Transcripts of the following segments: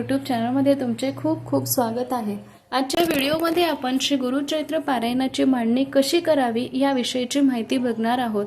YouTube चॅनलमध्ये तुमचे खूप खूप स्वागत आहे. आजच्या व्हिडिओमध्ये आपण श्री गुरुचैत्र पारायणाची मांडणी कशी करावी या विषयीची माहिती बघणार आहोत.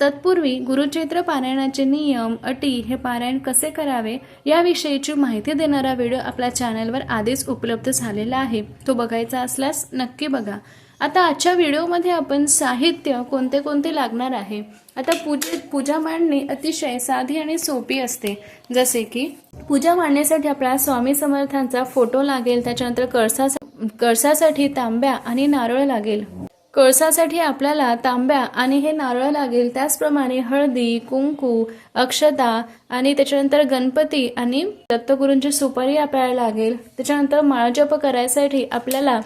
तत्पूर्वी गुरुचैत्र पारायणाचे नियम अटी हे पारायण कसे करावे याविषयीची माहिती देणारा व्हिडिओ आपल्या चॅनलवर आधीच उपलब्ध झालेला आहे. तो बघायचा असल्यास नक्की बघा. आता आजच्या व्हिडिओमध्ये आपण साहित्य कोणते कोणते लागणार आहे? आता पूजे पूजा मांडणी अतिशय साधी आणि सोपी असते. जसे की पूजा मांडण्यासाठी आपल्याला स्वामी समर्थांचा फोटो लागेल त्याच्यानंतर कळसा कळसासाठी तांब्या आणि नारळ लागेल. कळसासाठी आपल्याला तांब्या आणि हे नारळ लागेल त्याचप्रमाणे हळदी कुंकू अक्षता आणि त्याच्यानंतर गणपती आणि दत्तगुरूंची सुपारी आपल्याला लागेल. त्याच्यानंतर माळजप करायसाठी आपल्याला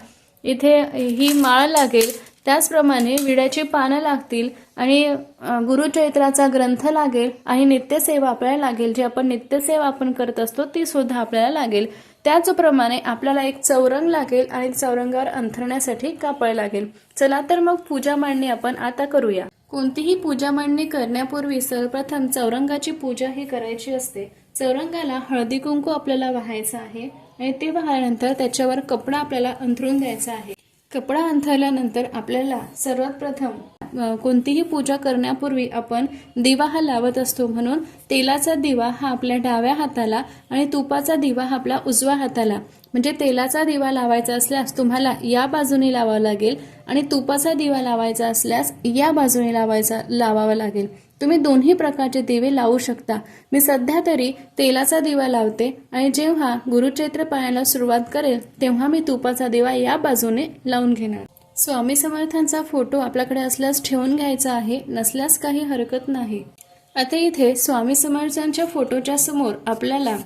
इथे ही माळ लागेल. त्याचप्रमाणे विड्याची पानं लागतील आणि अ, गुरुचैत्राचा ग्रंथ लागेल आणि नित्यसेवा आपल्याला लागेल. जी आपण नित्यसेवा आपण करत असतो ती सुद्धा आपल्याला लागेल. त्याचप्रमाणे आपल्याला एक चौरंग लागेल आणि चौरंगावर अंथरण्यासाठी कापड लागेल. चला तर मग पूजा मांडणी आपण आता करूया. कोणतीही पूजा मांडणी करण्यापूर्वी सर्वप्रथम चौरंगाची पूजा ही करायची असते. चौरंगाला हळदी कुंकू आपल्याला व्हायचं आहे. आणि ते वाहल्यानंतर त्याच्यावर कपडा आपल्याला अंथरून द्यायचा आहे. कपडा अंथरल्यानंतर आपल्याला सर्वात प्रथम कोणतीही पूजा करण्यापूर्वी आपण दिवा हा लावत असतो म्हणून तेलाचा दिवा हा आपल्या डाव्या हाताला आणि तुपाचा दिवा हा आपल्या उजव्या हाताला. म्हणजे तेलाचा दिवा लावायचा असल्यास तुम्हाला या बाजूने लावावा लागेल आणि तुपाचा दिवा लावायचा असल्यास या बाजूने लावायचा लावावा लागेल. तुम्ही दोन्ही प्रकारचे दिवे लावू शकता. मी सध्या तरी तेलाचा दिवा लावते आणि जेव्हा गुरुचैत्र पाळायला सुरुवात करेल तेव्हा मी तुपाचा दिवा या बाजूने लावून घेणार. स्वामी समर्थांचा फोटो आपल्याकडे असल्यास ठेवून घ्यायचा आहे नसल्यास काही हरकत नाही. आता इथे स्वामी समर्थांच्या फोटोच्या समोर आपल्याला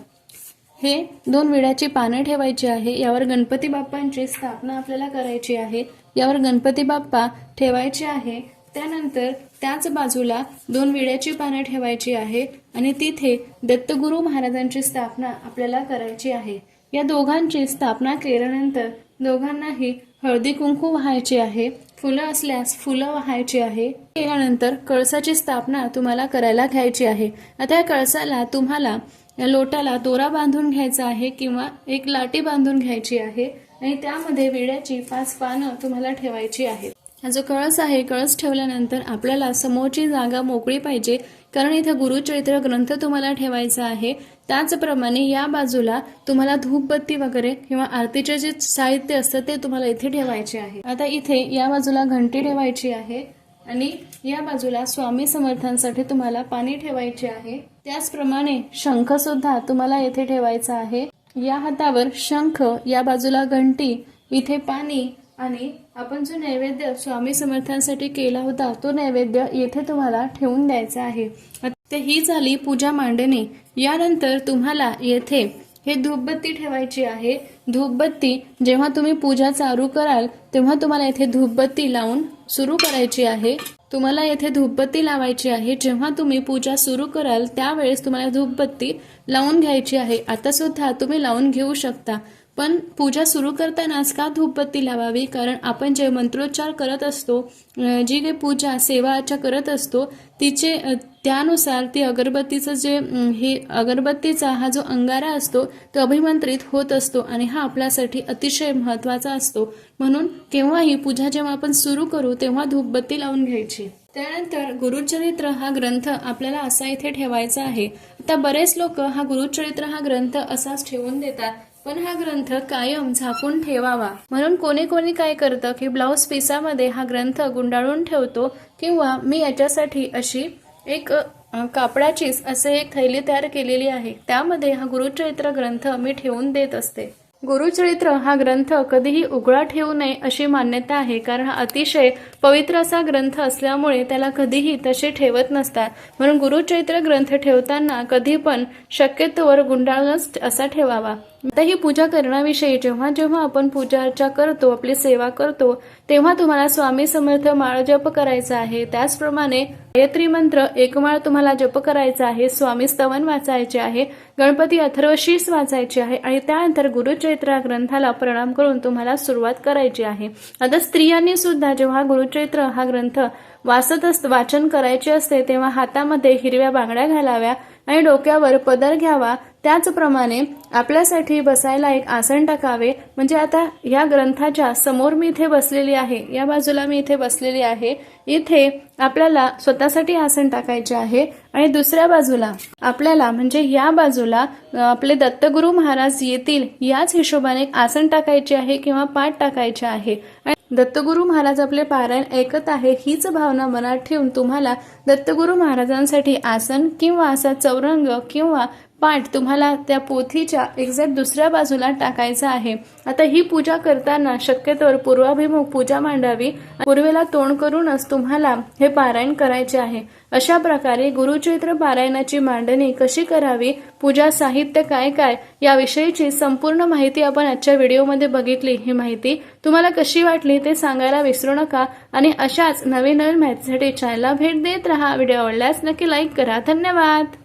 हे दोन विड्याची पानं ठेवायची आहे यावर गणपती बाप्पांची स्थापना आपल्याला करायची आहे यावर गणपती बाप्पा ठेवायचे आहे त्यानंतर त्याच बाजूला दोन विड्याची पानं ठेवायची आहे आणि तिथे दत्तगुरू महाराजांची स्थापना आपल्याला करायची आहे. या दोघांची स्थापना केल्यानंतर दोघांनाही हळदी कुंकू व्हायची आहे. फुलं असल्यास फुलं व्हायची आहे. केल्यानंतर कळसाची स्थापना तुम्हाला करायला घ्यायची आहे. आता या कळसाला तुम्हाला या लोटाला दोरा बांधून घ्यायचा आहे किंवा एक लाटी बांधून घ्यायची आहे आणि त्यामध्ये विड्याची पाच पानं तुम्हाला ठेवायची आहेत. हा जो कळस आहे कळस ठेवल्यानंतर आपल्याला समोरची जागा मोकळी पाहिजे. कारण इथे गुरुचरित्र ग्रंथ तुम्हाला ठेवायचा आहे. त्याचप्रमाणे या बाजूला तुम्हाला धूपबत्ती वगैरे किंवा आरतीचे जे साहित्य असतं ते तुम्हाला इथे ठेवायचे आहे. आता इथे या बाजूला घंटी ठेवायची आहे आणि या बाजूला स्वामी समर्थांसाठी तुम्हाला पाणी ठेवायचे आहे. त्याचप्रमाणे शंख सुद्धा तुम्हाला येथे ठेवायचा आहे. या हातावर शंख या बाजूला घंटी इथे पाणी आणि आपण जो नैवेद्य स्वामी समर्थांसाठी केला होता तो नैवेद्य येथे तुम्हाला ठेवून द्यायचा आहे. ते ही झाली पूजा मांडणी. यानंतर तुम्हाला येथे हे धूपबत्ती ठेवायची आहे. धूपबत्ती जेव्हा तुम्ही पूजा चालू कराल तेव्हा तुम्हाला येथे धूपबत्ती लावून सुरू करायची आहे. तुम्हाला येथे धूपबत्ती लावायची आहे. जेव्हा तुम्ही पूजा सुरू कराल त्यावेळेस तुम्हाला धूपबत्ती लावून घ्यायची आहे. आता सुद्धा तुम्ही लावून घेऊ शकता. पण पूजा सुरू करतानाच का धूपबत्ती लावावी? कारण आपण जे मंत्रोच्चार करत असतो जी काही पूजा सेवा अर्चा करत असतो तिचे त्यानुसार ती अगरबत्तीचं जे हे अगरबत्तीचा हा जो अंगारा असतो तो अभिमंत्रित होत असतो आणि हा आपल्यासाठी अतिशय महत्त्वाचा असतो. म्हणून केव्हाही पूजा जेव्हा आपण सुरू करू तेव्हा धूपबत्ती लावून घ्यायची. त्यानंतर गुरुचरित्र हा ग्रंथ आपल्याला असा इथे ठेवायचा आहे. आता बरेच लोक हा गुरुचरित्र हा ग्रंथ असाच ठेवून देतात. पण हा ग्रंथ कायम झाकून ठेवावा. म्हणून कोणी कोणी काय करतं की ब्लाऊज पिसामध्ये हा ग्रंथ गुंडाळून ठेवतो किंवा मी याच्यासाठी अशी एक कापडाचीच असे एक थैली तयार केलेली आहे. त्यामध्ये हा गुरुचरित्र ग्रंथ मी ठेवून देत असते. गुरुचरित्र हा ग्रंथ कधीही उघडा ठेवू नये अशी मान्यता आहे कारण हा अतिशय पवित्र असा ग्रंथ असल्यामुळे त्याला कधीही तसे ठेवत नसतात. म्हणून गुरुचरित्र ग्रंथ ठेवताना कधी पण शक्यतोवर गुंडाळूनच असा ठेवावा. आता ही पूजा करण्याविषयी जेव्हा जेव्हा आपण पूजा अर्चा करतो आपली सेवा करतो तेव्हा तुम्हाला स्वामी समर्थ माळ जप करायचा आहे. त्याचप्रमाणे गायत्री मंत्र एक माळ तुम्हाला जप करायचा आहे स्वामी स्तवन वाचायचे आहे गणपती अथर्वशीस वाचायचे आहे आणि त्यानंतर गुरुचरित्र ग्रंथाला प्रणाम करून तुम्हाला सुरुवात करायची आहे. आता स्त्रियांनी सुद्धा जेव्हा गुरुचरित्र हा ग्रंथ वाचत असत वाचन करायचे असते तेव्हा हातामध्ये हिरव्या बांगड्या घालाव्या आणि डोक्यावर पदर घ्यावा. त्याचप्रमाणे आपल्यासाठी बसायला एक आसन टाकावे. म्हणजे आता या ग्रंथाच्या समोर मी इथे बसलेली आहे. या बाजूला मी इथे बसलेली आहे. इथे आपल्याला स्वतःसाठी आसन टाकायचे आहे. आणि दुसऱ्या बाजूला आपल्याला म्हणजे या बाजूला आपले दत्तगुरु महाराज येतील याच हिशोबाने आसन टाकायचे आहे किंवा पाठ टाकायचे आहे. दत्तगुरु महाराज आपले पारायण ऐकत आहे हीच भावना मनात ठेवून तुम्हाला दत्तगुरु महाराजांसाठी आसन किंवा असा चौरंग किंवा पाठ तुम्हाला त्या पोथीच्या एक्झॅक्ट दुसऱ्या बाजूला टाकायचा आहे. आता ही पूजा करताना शक्यतोवर पूर्वाभिमुख पूजा मांडावी. पूर्वेला तोंड करूनच तुम्हाला हे पारायण करायचे आहे. अशा प्रकारे गुरुचैत्र पारायणाची मांडणी कशी करावी पूजा साहित्य काय काय याविषयीची संपूर्ण माहिती आपण आजच्या व्हिडिओमध्ये बघितली. ही माहिती तुम्हाला कशी वाटली ते सांगायला विसरू नका. आणि अशाच नवीन नवीन माहितीसाठी चॅनलला भेट देत राहा. व्हिडिओ आवडल्यास नक्की लाईक करा. धन्यवाद!